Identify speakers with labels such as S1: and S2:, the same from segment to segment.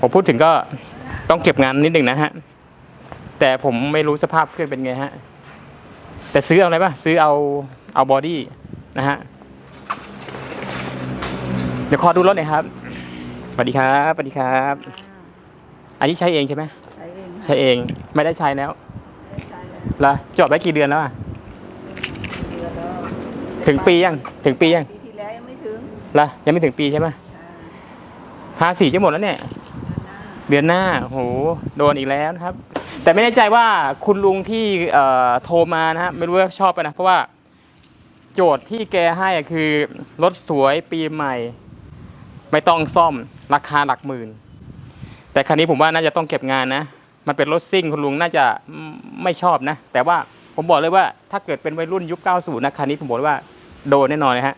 S1: ผมพูดถึงก็ต้องเก็บงานนิดหนึ่งนะฮะ แต่ผมไม่รู้สภาพเครื่องเป็นไงฮะ แต่ซื้อเอาอะไรป่ะ ซื้อเอาเอาบอดี้นะฮะ เดี๋ยวขอดูรถหน่อยครับสวัสดีครับสวัสดีครับ อันนี้ใช้เองใช่ไหม
S2: ใช้เอง
S1: ใช้เอง ไม่ได้ใช้แล้ว
S2: ใช้แล้ว
S1: เหรอจอดไว้กี่เดือนแล้วอะ
S2: เดือนแล้ว
S1: ถึงปียัง ถึงปียัง
S2: ปีที่แล้วยังไม่ถึง
S1: เหรอยังไม่ถึงปีใช่ไหม
S2: อ่า
S1: ภาษีจะหมดแล้วเนี่ย
S2: เดือนหน้า
S1: โหโดนอีกแล้วนะครับ แต่ไม่แน่ใจว่าคุณลุงที่โทรมานะฮะไม่รู้ว่าชอบไปนะ เพราะว่าโจทย์ที่แกให้คือรถสวยปีใหม่ ไม่ต้องซ่อมราคาหลักหมื่น แต่คันนี้ผมว่าน่าจะต้องเก็บงานนะ มันเป็นรถซิ่งคุณลุงน่าจะไม่ชอบนะ แต่ว่าผมบอกเลยว่าถ้าเกิดเป็นวัยรุ่นยุค 90นะคันนี้ผมบอกว่าโดนแน่นอนเลยฮะ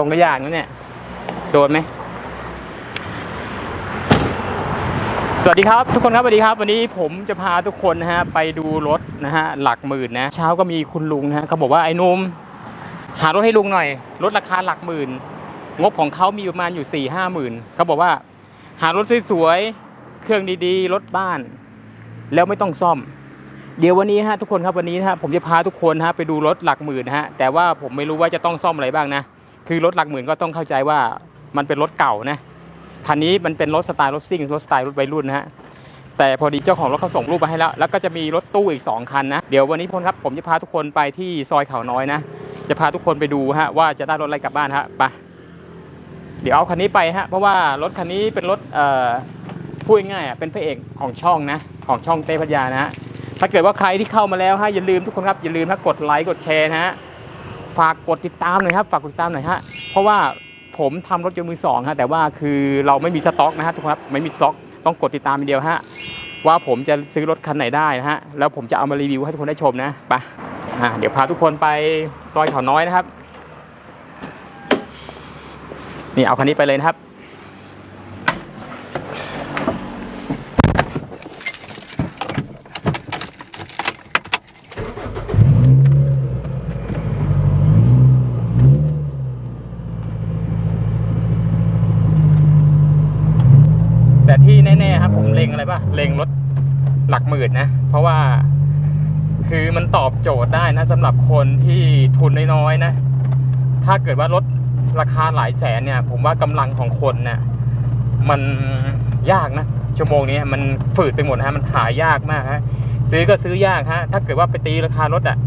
S1: ลงกระยางนั่นเนี่ย โดนไหม สวัสดีครับ ทุกคนครับสวัสดีครับ วันนี้ผมจะพาทุกคนนะฮะ ไปดูรถนะฮะ หลักหมื่นนะ เช้าก็มีคุณลุงนะฮะเขาบอกว่าไอ้นุ่มหารถให้ลุงหน่อย รถราคาหลักหมื่น งบของเขามีประมาณอยู่สี่ห้าหมื่นเขาบอกว่า หารถสวยๆ เครื่องดีๆ รถบ้าน แล้วไม่ต้องซ่อมเดี๋ยววันนี้ฮะทุกคนครับวันนี้นะฮะผมจะพาทุกคนฮะไปดูรถหลักหมื่นนะฮะแต่ว่าผมไม่รู้ว่าจะต้องซ่อมอะไรบ้างนะ คือรถหลักหมื่นก็ต้องเข้าใจว่ามันเป็นรถเก่านะคันนี้มันเป็นรถสไตล์รถซิ่งรถสไตล์รถวัยรุ่นนะฮะแต่พอดีเจ้าของรถเขาส่งรูปมาให้แล้ว แล้วก็จะมีรถตู้อีก 2 คันนะเดี๋ยววันนี้พลครับผมจะพาทุกคนไปที่ซอยเขาน้อยนะ จะพาทุกคนไปดูฮะว่าจะได้รถอะไรกลับบ้านฮะไปเดี๋ยวเอาคันนี้ไปฮะเพราะว่ารถคันนี้เป็นรถเอ่อพูดง่ายๆอะเป็นพระเอกของช่องนะของช่องเต้พัทยานะฮะถ้าเกิดว่าใครที่เข้ามาแล้วฮะอย่าลืมทุกคนครับอย่าลืมนะกดไลค์กดแชร์นะฮะ ฝากกดติดตามหน่อยครับฝากกดติดตามหน่อยฮะเพราะว่าผมทำรถยนต์มือสองฮะแต่ว่าคือเราไม่มีสต็อกนะฮะทุกคนครับไม่มีสต็อก ต้องกดติดตามอีกเดียวฮะว่าผมจะซื้อรถคันไหนได้นะฮะแล้วผมจะเอามารีวิวให้ทุกคนได้ชมนะไปอ่าเดี๋ยวพาทุกคนไปซอยเขาน้อยนะครับ นี่เอาคันนี้ไปเลยนะครับ แต่ที่แน่ๆครับผมเล็ง อะไรป่ะเลงรถหลักหมื่นนะ เพราะว่าคือมันตอบโจทย์ได้นะสำหรับคนที่ทุนน้อยๆนะ ถ้าเกิดว่ารถราคาหลายแสนเนี่ย ผมว่ากำลังของคนเนี่ยมันยากนะ ชั่วโมงนี้มันฝืดไปหมดฮะมันขายยากมากฮะซื้อก็ซื้อยากฮะถ้าเกิดว่าไปตีราคารถอะ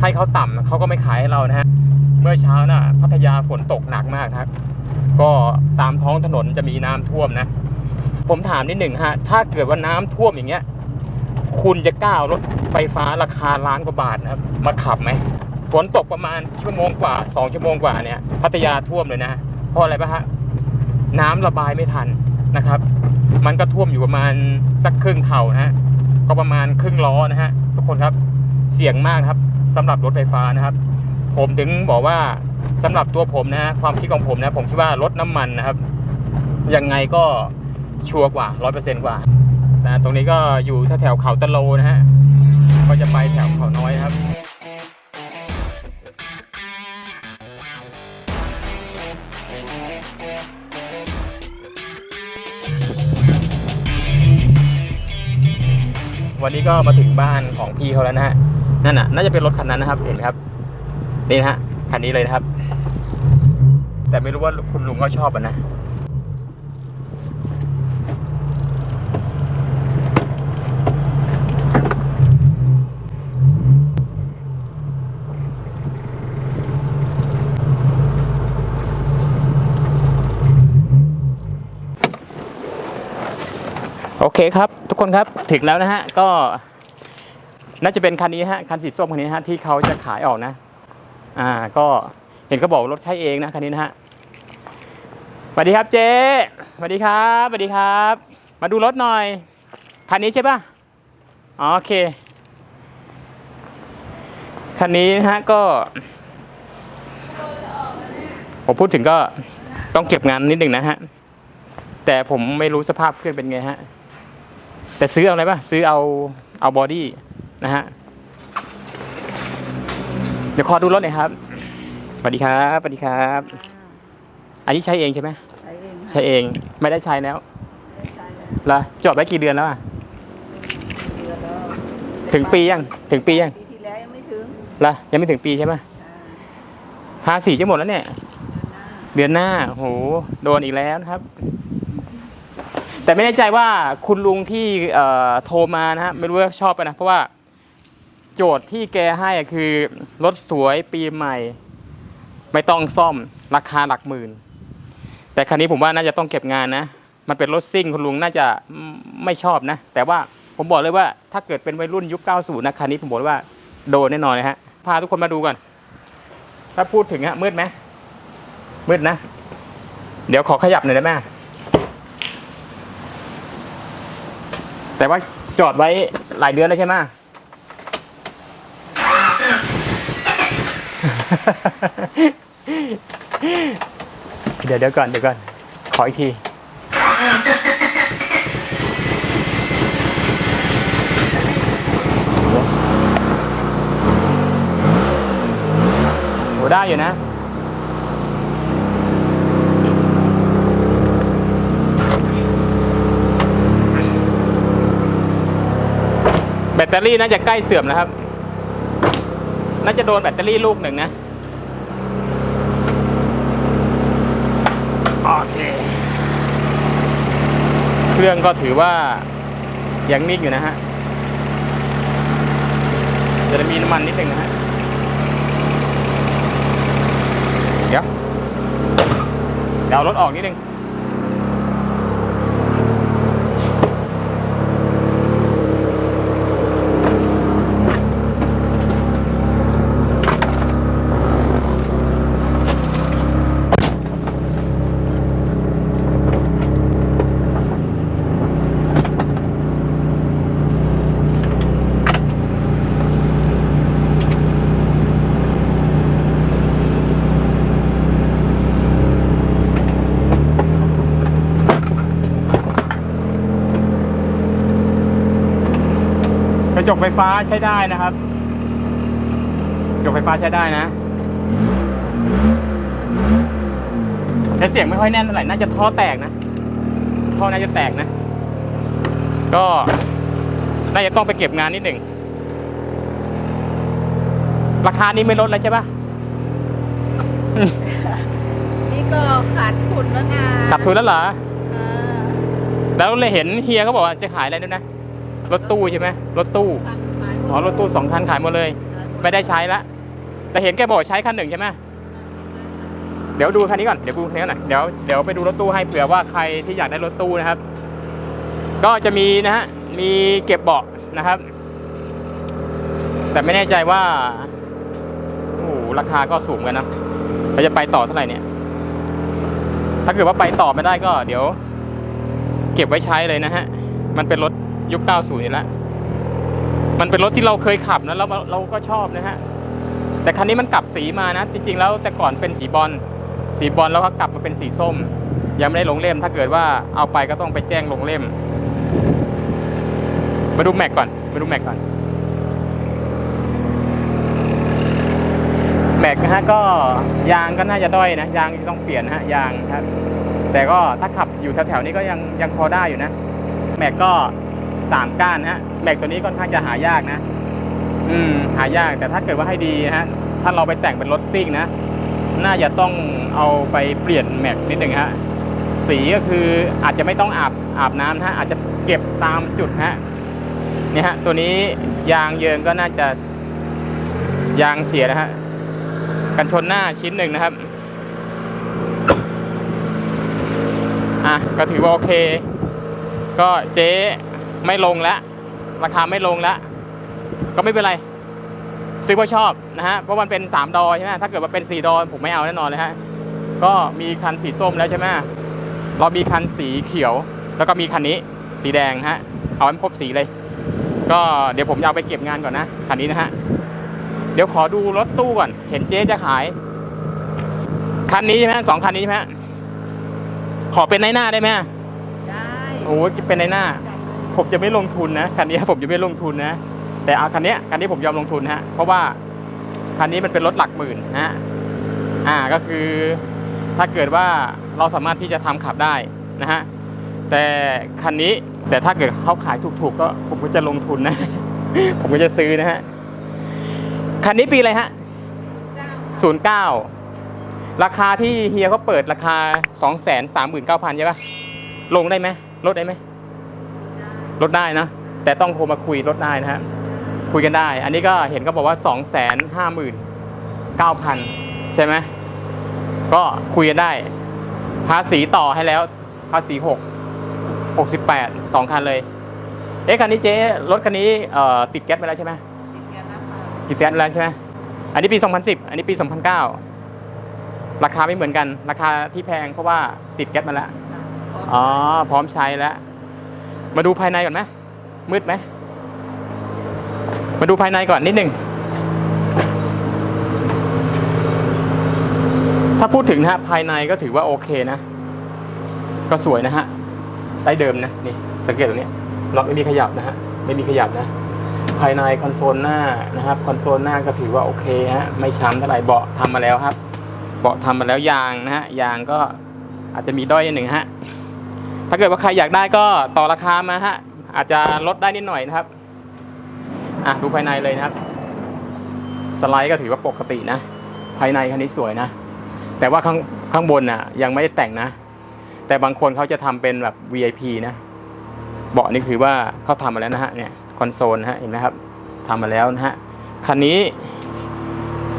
S1: ให้เขาต่ำเขาก็ไม่ขายให้เรานะฮะเมื่อเช้าน่ะพัทยาฝนตกหนักมากครับก็ตามท้องถนนจะมีน้ำท่วมนะ ผมถามนิดหนึ่งฮะ ถ้าเกิดว่าน้ำท่วมอย่างเงี้ย คุณจะกล้าเอารถไฟฟ้าราคาล้านกว่าบาทนะครับ มาขับไหมฝนตกประมาณชั่วโมงกว่าสองชั่วโมงกว่าเนี่ยพัทยาท่วมเลยนะเพราะอะไรปะฮะน้ำระบายไม่ทันนะครับ มันก็ท่วมอยู่ประมาณสักครึ่งเข่านะฮะก็ประมาณครึ่งล้อนะฮะทุกคนครับเสี่ยงมากครับสำหรับรถไฟฟ้านะครับ ผมถึงบอกว่าสำหรับตัวผมนะ ความคิดของผมนะ ผมคิดว่ารถน้ำมันนะครับยังไงก็ ชัวร์กว่าร้อยเปอร์เซ็นต์กว่าแต่ตรงนี้ก็อยู่แถวเขาตะโลนะฮะก็จะไปแถวเขาน้อยครับวันนี้ก็มาถึงบ้านของพี่เขาแล้วนะฮะ นั่นน่ะ น่าจะเป็นรถคันนั้นนะครับ เห็นไหมครับ นี่นะฮะ คันนี้เลยนะครับ แต่ไม่รู้ว่าคุณลุงก็ชอบอะนะ เคครับทุกคนครับถึงแล้วนะฮะก็น่าจะเป็นคันนี้ฮะคันสีส้มคันนี้ฮะที่เขาจะขายออกนะ อ่า ก็เห็นเขาบอกรถใช้เองนะคันนี้นะฮะสวัสดีครับเจ๊สวัสดีครับสวัสดีครับ มาดูรถหน่อย คันนี้ใช่ปะอ๋อโอเคคันนี้นะฮะก็ผมพูดถึงก็ต้องเก็บงานนิดหนึ่งนะฮะ แต่ผมไม่รู้สภาพเครื่องเป็นไงฮะ แต่ซื้อเอาอะไรปะซื้อเอาเอาบอดี้นะฮะ เดี๋ยวขอดูรถหน่อยครับสวัสดีครับสวัสดีครับ
S2: อ่า
S1: อันนี้ใช้เองใช่ไหม
S2: ใช้เองค่ะ
S1: ใช้เองไม่ได้ใช้แล้ว
S2: ไม่ได้ใช้แล้ว
S1: เหรอจอดไว้กี่เดือนแล้วอะ
S2: เดือนแล้ว
S1: ถึงปียังถึงปียัง
S2: ปีที่แล้วยังไม่ถึง
S1: เหรอยังไม่ถึงปีใช่ไหม
S2: อ่า
S1: ภาษีจะหมดแล้วเนี่ย
S2: เดือนหน้า
S1: เดือนหน้าโหโดนอีกแล้วนะครับ แต่ไม่แน่ใจว่าคุณลุงที่โทรมานะฮะไม่รู้ว่าชอบไปนะ เพราะว่าโจทย์ที่แกให้คือรถสวยปีใหม่ ไม่ต้องซ่อมราคาหลักหมื่น แต่คันนี้ผมว่าน่าจะต้องเก็บงานนะ มันเป็นรถซิ่งคุณลุงน่าจะไม่ชอบนะ แต่ว่าผมบอกเลยว่าถ้าเกิดเป็นวัยรุ่นยุค 90 นะคันนี้ผมบอกว่าโดนแน่นอนเลยฮะ พาทุกคนมาดูก่อน ถ้าพูดถึงฮะมืดไหมมืดนะ เดี๋ยวขอขยับหน่อยได้ไหม แต่ว่าจอดไว้หลายเดือนแล้วใช่ไหมเดี๋ยวเดี๋ยวก่อนเดี๋ยวก่อน ขออีกทีโหได้อยู่นะ แบตเตอรี่น่าจะใกล้เสื่อมแล้วครับ น่าจะโดนแบตเตอรี่ลูกหนึ่งนะ โอเค เครื่องก็ถือว่ายังนิ่งอยู่นะฮะจะมีน้ำมันนิดนึงนะฮะ เดี๋ยว เดี๋ยวเอารถออกนิดนึง จกไฟฟ้าใช้ได้นะครับกระจกไฟฟ้าใช้ได้นะแต่เสียงไม่ค่อยแน่นเท่าไหร่น่าจะท่อแตกนะท่อน่าจะแตกนะ ก็น่าจะต้องไปเก็บงานนิดหนึ่งราคานี้ไม่ลดแล้วใช่ปะ
S2: นี่ก็ขาดทุนแล้วไง
S1: ตัดทุนแล้วเหรอ
S2: อ่า
S1: แล้วเลยเห็นเฮียเขาบอกว่าจะขายอะไรด้วยนะ รถตู้ใช่ไหมรถตู้
S2: ขายขายหมด
S1: อ๋อรถตู้สองคันขายหมดเลย ไม่ได้ใช้ละแต่เห็นแกบอกใช้คันหนึ่งใช่ไหมเดี๋ยวดูคันนี้ก่อนเดี๋ยวดูคันนี้ก่อนหน่อยเดี๋ยวเดี๋ยวไปดูรถตู้ให้เผื่อว่าใครที่อยากได้รถตู้นะครับ ก็จะมีนะฮะมีเก็บเบาะนะครับ แต่ไม่แน่ใจว่าโอ้โหราคาก็สูงกันนะเราจะไปต่อเท่าไหร่เนี่ย ถ้าเกิดว่าไปต่อไม่ได้ก็ เดี๋ยว เก็บไว้ใช้เลยนะฮะมันเป็นรถ ยุค 90นี่แหละมันเป็นรถที่เราเคยขับนะแล้วเราก็ชอบนะฮะ แต่คันนี้มันกลับสีมานะ จริงๆแล้วแต่ก่อนเป็นสีบอล สีบอลแล้วก็กลับมาเป็นสีส้ม ยังไม่ได้ลงเล่ม ถ้าเกิดว่าเอาไปก็ต้องไปแจ้งลงเล่ม มาดูแม็กก่อน มาดูแม็กก่อน แม็กนะฮะก็ยางก็น่าจะด้อยนะ ยางต้องเปลี่ยนนะฮะยางครับแต่ก็ถ้าขับอยู่แถวๆนี้ก็ยังยังพอได้อยู่นะ แม็กก็ สามก้านนะฮะแม็กตัวนี้ค่อนข้างจะหายากนะ อืม หายากแต่ถ้าเกิดว่าให้ดีนะฮะ ถ้าเราไปแต่งเป็นรถซิ่งนะ น่าจะต้องเอาไปเปลี่ยนแม็กนิดหนึ่งฮะ สีก็คืออาจจะไม่ต้องอาบอาบน้ำนะฮะ อาจจะเก็บตามจุดฮะ เนี่ยฮะ ตัวนี้ยางเยิงก็น่าจะยางเสียนะฮะ กันชนหน้าชิ้นหนึ่งนะครับ อะ ก็ถือว่าโอเค ก็เจ๊ ไม่ลงแล้วราคาไม่ลงแล้วก็ไม่เป็นไร ซื้อเพราะชอบนะฮะเพราะมันเป็น 3 ดอใช่ไหมถ้าเกิดว่าเป็น 4 ดอผมไม่เอาแน่นอนเลยฮะก็มีคันสีส้มแล้วใช่ไหมเรามีคันสีเขียว แล้วก็มีคันนี้สีแดงฮะเอาให้มันครบสีเลย ก็เดี๋ยวผมจะเอาไปเก็บงานก่อนนะคันนี้นะฮะเดี๋ยวขอดูรถตู้ก่อน เห็นเจ๊จะขายคันนี้ใช่ไหมสองคันนี้ใช่ไหมขอเป็นในหน้าได้ไหม
S2: ได้
S1: โอ้ยเป็นในหน้า ผมจะไม่ลงทุนนะคันนี้ผมจะไม่ลงทุนนะแต่เอาคันนี้คันนี้ผมยอมลงทุนฮะเพราะว่าคันนี้มันเป็นรถหลักหมื่นนะฮะอ่าก็คือถ้าเกิดว่าเราสามารถที่จะทำขับได้นะฮะแต่คันนี้แต่ถ้าเกิดเขาขายถูกๆก็ผมก็จะลงทุนนะ ผมก็จะซื้อนะฮะคันนี้ปีอะไรฮะศูนย์เก้าราคาที่เฮียเขาเปิดราคาสองแสนสามหมื่นเก้าพันใช่ปะลงได้ไหมลดได้ไหม ลดได้นะ แต่ต้องโทรมาคุยลดได้นะฮะคุยกันได้ อันนี้ก็เห็นก็บอกว่า 2 5 9 0 0 0 ใช่ไหมก็คุยกันได้ ภาษีต่อให้แล้วภาษี 6 68 2 คันเลย เอ๊ะคันนี้เจ๊รถคันนี้เอ่อติดแก๊สไปแล้วใช่ไหม
S2: ติดแก๊สนะคะ
S1: ติดแก๊สไปแล้วใช่ไหมอันนี้ปี 2010 อันนี้ปี 2009 ราคาไม่เหมือนกัน ราคาที่แพงเพราะว่าติดแก๊สมาแล้ว อ๋อ พร้อมใช้แล้ว มาดูภายในก่อนไหมมืดไหม มาดูภายในก่อนนิดหนึ่งถ้าพูดถึงนะฮะภายในก็ถือว่าโอเคนะ ก็สวยนะฮะได้เดิมนะนี่สังเกตตรงนี้ล็อกไม่มีขยับนะฮะไม่มีขยับนะ ภายในคอนโซลหน้านะครับคอนโซลหน้าก็ถือว่าโอเคฮะไม่ช้ำเท่าไหร่เบาะทำมาแล้วครับเบาะทำมาแล้วยางนะฮะยางก็อาจจะมีด้อยนิดหนึ่งฮะ ถ้าเกิดว่าใครอยากได้ก็ต่อราคามาฮะ อาจจะลดได้นิดหน่อยนะครับ อะดูภายในเลยนะครับ สไลด์ก็ถือว่าปกตินะ ภายในคันนี้สวยนะ แต่ว่าข้างข้างบนน่ะ ยังไม่ได้แต่งนะ แต่บางคนเขาจะทำเป็นแบบ VIP นะ เบาะนี่คือว่าเขาทำมาแล้วนะฮะ เนี่ยคอนโซลนะฮะเห็นไหมครับทำมาแล้วนะฮะ คันนี้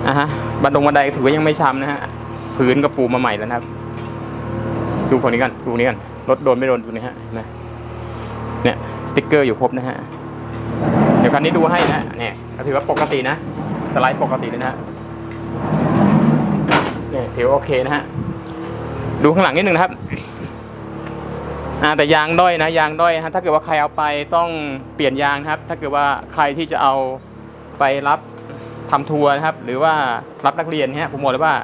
S1: อะฮะ บันดงบันไดถือว่ายังไม่ช้ำนะฮะ พื้นก็ปูมาใหม่แล้วนะครับ ดูฝั่งนี้กันดูนี้กันรถโดนไม่โดนดูนี่ฮะเห็นไหมเนี่ยสติ๊กเกอร์อยู่ครบนะฮะเดี๋ยวคันนี้ดูให้นะเนี่ยถือว่าปกตินะ สไลด์ปกติเลยนะฮะเนี่ยถือว่าโอเคนะฮะดูข้างหลังนิดนึงนะครับอ่าแต่ยางด้อยนะยางด้อยนะฮะถ้าเกิดว่าใครเอาไปต้องเปลี่ยนยางครับ ถ้าเกิดว่าใครที่จะเอาไปรับทำทัวร์นะครับ หรือว่ารับนักเรียนเนี่ยผมบอกเลยว่า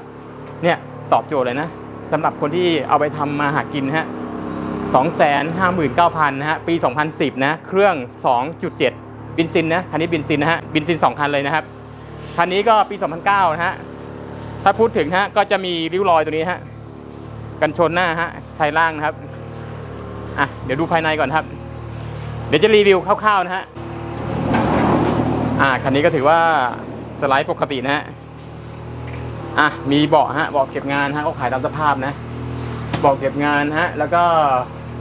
S1: เนี่ยตอบโจทย์เลยนะสำหรับคนที่เอาไปทำมาหากินฮะ สองแสนห้าหมื่นะฮะปี 2010 นะ เครื่อง 2.7 บินซินนะ คันนี้บินซินนะฮะ บินซิน 2 คันเลยนะครับ คันนี้ก็ปี 2009 นะฮะ ถ้าพูดถึงฮะ ก็จะมีริ้วรอยตัวนี้ฮะ กันชนหน้าฮะชายล่างนะครับ อะ เดี๋ยวดูภายในก่อนครับ เดี๋ยวจะรีวิวคร่าวๆนะฮะ อ่า คันนี้ก็ถือว่าสไลด์ปกตินะฮะ อะ มีเบาะฮะ เบาะเก็บงานฮะก็ขายตามสภาพนะ เบาะเก็บงานฮะ แล้วก็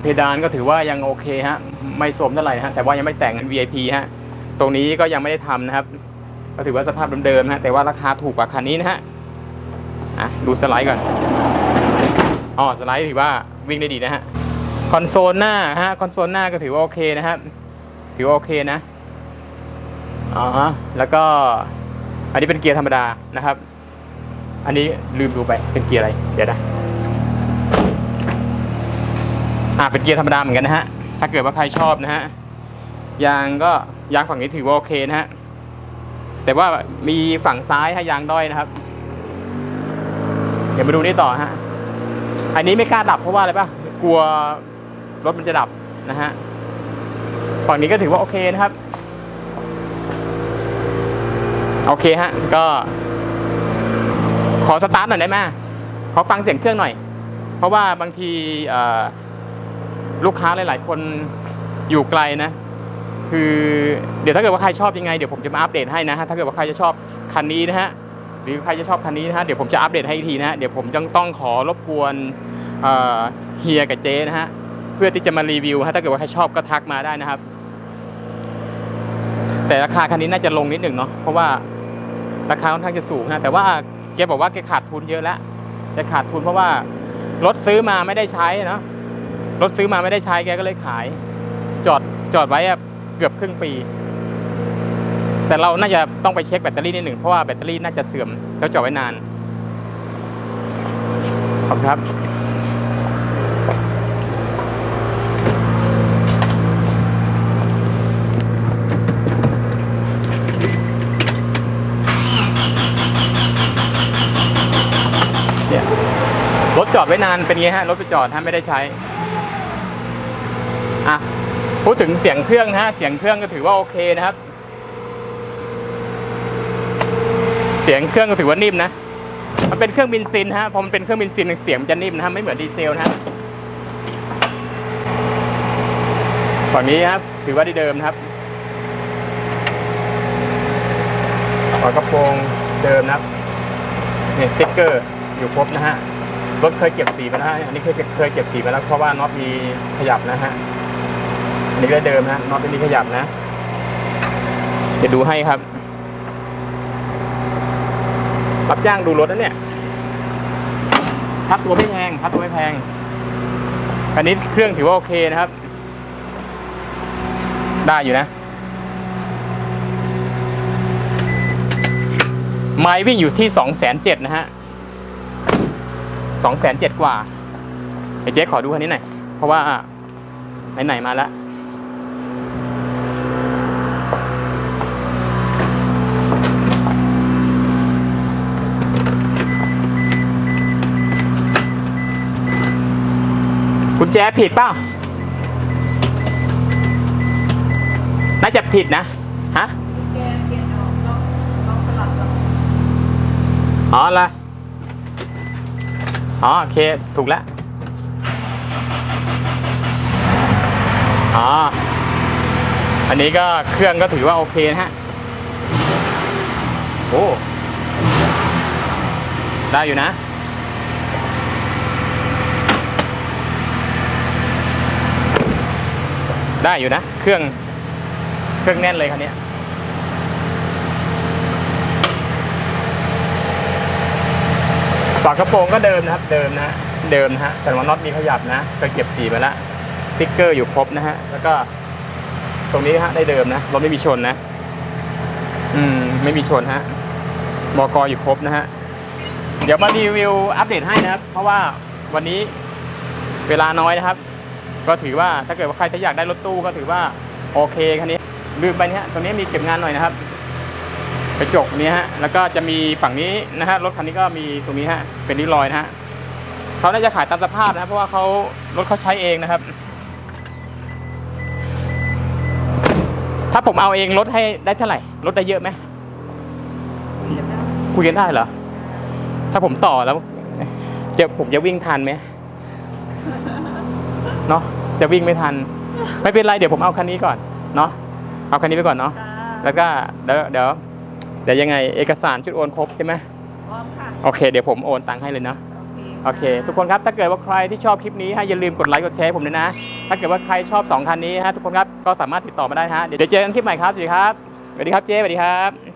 S1: เพดานก็ถือว่ายังโอเคฮะไม่สมเท่าไหร่ฮะแต่ว่ายังไม่แต่งเป็น VIP ฮะตรงนี้ก็ยังไม่ได้ทำนะครับ ก็ถือว่าสภาพเดิมๆฮะแต่ว่าราคาถูกกว่าคันนี้นะฮะอะดูสไลด์ก่อนอ๋อสไลด์ถือว่าวิ่งได้ดีนะฮะคอนโซลหน้าฮะคอนโซลหน้าก็ถือว่าโอเคนะครับถือว่าโอเคนะอ๋อฮะแล้วก็อันนี้เป็นเกียร์ธรรมดานะครับ อันนี้ลืมดูไปเป็นเกียร์อะไร เดี๋ยวนะ อ่าเป็นเกียร์ธรรมดาเหมือนกันนะฮะ ถ้าเกิดว่าใครชอบนะฮะ ยางก็ยางฝั่งนี้ถือว่าโอเคนะฮะ แต่ว่ามีฝั่งซ้ายให้ยางด้อยนะครับ เดี๋ยวมาดูนี่ต่อฮะ อันนี้ไม่กล้าดับเพราะว่าอะไรปะกลัวรถมันจะดับนะฮะ ฝั่งนี้ก็ถือว่าโอเคนะครับ โอเคฮะ ก็ ขอสตาร์ทหน่อยได้ไหมขอฟังเสียงเครื่องหน่อย เพราะว่าบางทีเอ่อ ลูกค้าหลาย ๆ คนอยู่ไกลนะ คือเดี๋ยวถ้าเกิดว่าใครชอบยังไงเดี๋ยวผมจะมาอัปเดตให้นะฮะถ้าเกิดว่าใครจะชอบคันนี้นะฮะหรือใครจะชอบคันนี้นะฮะเดี๋ยวผมจะอัปเดตให้อีกทีนะฮะเดี๋ยวผมจะต้องขอรบกวนเฮียกับเจ๊นะฮะเพื่อที่จะมารีวิวฮะถ้าเกิดว่าใครชอบก็ทักมาได้นะครับ แต่ราคาคันนี้น่าจะลงนิดหนึ่งเนาะเพราะว่าราคาค่อนข้างจะสูงนะแต่ว่าแกบอกว่าแกขาดทุนเยอะแล้วแกขาดทุนเพราะว่ารถซื้อมาไม่ได้ใช้เนาะ รถซื้อมาไม่ได้ใช้แกก็เลยขาย จอดจอดไว้อะเกือบครึ่งปีแต่แต่เราน่าจะต้องไปเช็คแบตเตอรี่นิดหนึ่งเพราะว่าแบตเตอรี่น่าจะเสื่อมเขาจอดไว้นานขอบคุณครับ เนี่ยรถจอดไว้นานเป็นไงฮะรถไปจอดฮะไม่ได้ใช้อะ พูดถึงเสียงเครื่องนะฮะเสียงเครื่องก็ถือว่าโอเคนะครับ เสียงเครื่องก็ถือว่านิ่มนะมันเป็นเครื่องบินซินฮะพอมันเป็นเครื่องบินซินเสียงมันจะนิ่มนะฮะไม่เหมือนดีเซลนะฮะฝั่งนี้ครับถือว่าได้เดิมนะครับฝากระโปรงเดิมนะครับเนี่ยสติ๊กเกอร์อยู่ครบนะฮะรถเคยเก็บสีมาแล้วอันนี้เคยเคยเก็บสีมาแล้วเพราะว่าน็อตมีขยับนะฮะ อันนี้ก็เดิมนะน็อตไม่มีขยับนะ เดี๋ยวดูให้ครับ รับจ้างดูรถนะเนี่ยพับตัวไม่แพงพับตัวไม่แพง อันนี้เครื่องถือว่าโอเคนะครับ ได้อยู่นะไม้วิ่งอยู่ที่สองแสนเจ็ดนะฮะสองแสนเจ็ดกว่าไอ้เจ๊ขอดูคันนี้หน่อย เพราะว่าไหนๆมาแล้ว กุญแจผิดเปล่า น่าจะผิดนะ ฮะ
S2: อ๋อละ
S1: อ๋อโอเค ถูกแล้ว อ๋อ อันนี้ก็เครื่องก็ถือว่าโอเคนะฮะ โอ้ ได้อยู่นะ ได้อยู่นะ เครื่องเครื่องแน่นเลยคันนี้ฝากระโปรงก็เดิมนะครับ เดิมนะเดิมนะฮะแต่ว่าน็อตมีขยับนะเคยเก็บสีมาแล้วสติ๊กเกอร์อยู่ครบนะฮะ แล้วก็ ตรงนี้ฮะได้เดิมนะรถไม่มีชนนะ อืม ไม่มีชนฮะบกอยู่ครบนะฮะ เดี๋ยวมารีวิวอัปเดตให้นะครับ เพราะว่าวันนี้เวลาน้อยนะครับ ก็ถือว่าถ้าเกิดว่าใครที่อยากได้รถตู้ก็ถือว่าโอเคคันนี้ลืมไปเนี่ยตรงนี้มีเก็บงานหน่อยนะครับกระจกนี้ฮะแล้วก็จะมีฝั่งนี้นะฮะรถคันนี้ก็มีตรงนี้ฮะเป็นริ้วรอยนะฮะเขาน่าจะขายตามสภาพนะเพราะว่าเขารถเขาใช้เองนะครับ ถ้าผมเอาเองลดให้ได้เท่าไหร่ลดได้เยอะไหม
S2: คุยกันได้
S1: คุยกันได้เหรอถ้าผมต่อแล้วจะผมจะวิ่งทันไหม เนาะจะวิ่งไม่ทัน ไม่เป็นไรเดี๋ยวผมเอาคันนี้ก่อนเนาะเอาคันนี้ไปก่อนเนาะ
S2: ค่ะ
S1: แล้วก็เดี๋ยวเดี๋ยวเดี๋ยวยังไงเอกสารชุดโอนครบใช่ไหม
S2: พร้อมค่ะ
S1: โอเคเดี๋ยวผมโอนตังค์ให้เลยเนาะ
S2: โอเค
S1: โอเคทุกคนครับถ้าเกิดว่าใครที่ชอบคลิปนี้ฮะอย่าลืมกดไลค์กดแชร์ให้ผมด้วยนะ ถ้าเกิดว่าใครชอบ2คันนี้ฮะทุกคนครับก็สามารถติดต่อมาได้ฮะเดี๋ยวเจอกันคลิปใหม่ครับสวัสดีครับสวัสดีครับเจ๊สวัสดีครับ